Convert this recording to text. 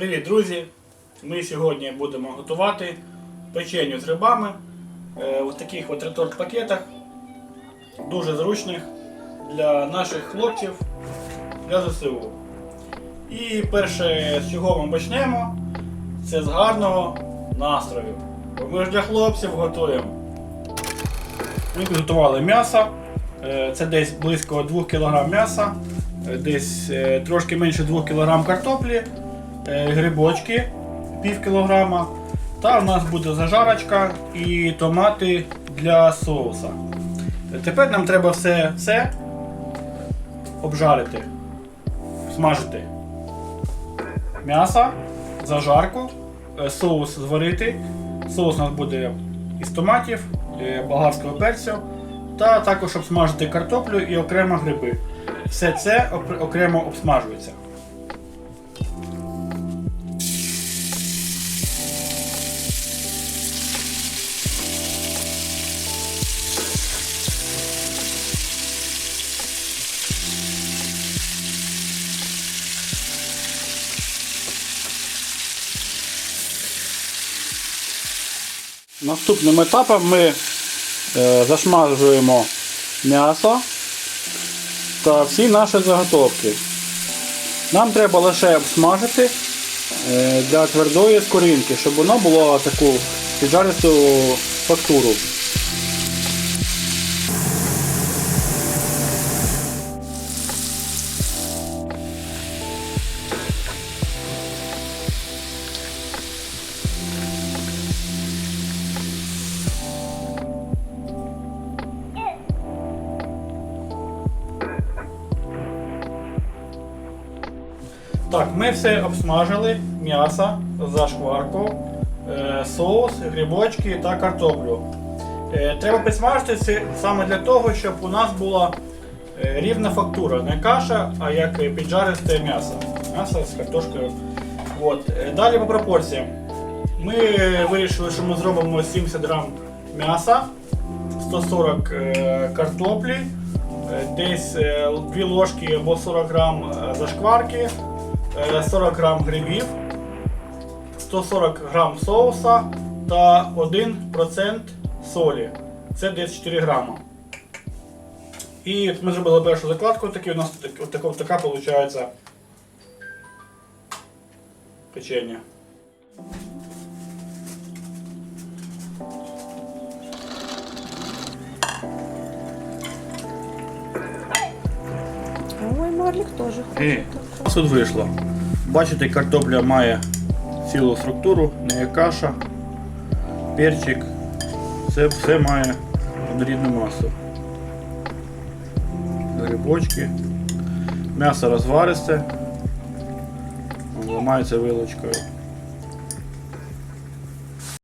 Привіт, друзі! Ми сьогодні будемо готувати печеню з грибами е, в таких от реторт пакетах, дуже зручних для наших хлопців для ЗСУ. І перше, з чого ми почнемо, це з гарного настрою. Бо ми ж для хлопців готуємо. Ми підготували м'ясо. Е, Це десь близько 2 кг м'яса, е, десь трошки менше 2 кг картоплі, грибочки пів кілограма. Та в нас буде зажарочка і томати для соуса. Е, Тепер нам треба все, все обжарити, смажити. М'ясо, зажарку, е, соус зварити. Соус у нас буде із томатів, е, болгарського перцю, та також обсмажити картоплю і окремо гриби. Все це окремо обсмажується. Наступним етапом ми е, зашмажуємо м'ясо та всі наші заготовки. Нам треба лише обсмажити е, для твердої скоринки, щоб воно було таку піджаристу фактуру. Так, ми все обсмажили, м'ясо, зашкварку, е, соус, грибочки та картоплю. Е, Треба підсмажити це саме для того, щоб у нас була е, рівна фактура, не каша, а як піджаристе м'ясо. М'ясо з картошкою. От. Далі по пропорціям. Ми вирішили, що ми зробимо 70 грам м'яса, 140 е, картоплі, десь 2 ложки або 40 грам зашкварки. Е, 40 грам грибів, 140 грам соуса та 1% солі. Це десь 4 грама. І ми зробили першу закладку, такі у нас так- от така, така виходить печення. Ой, Марлік теж І хоче. у нас тут вийшло. Бачите, картопля має цілу структуру, не є каша, перчик. Це все має однорідну масу. Грибочки. М'ясо розваристе. Ламається вилочкою.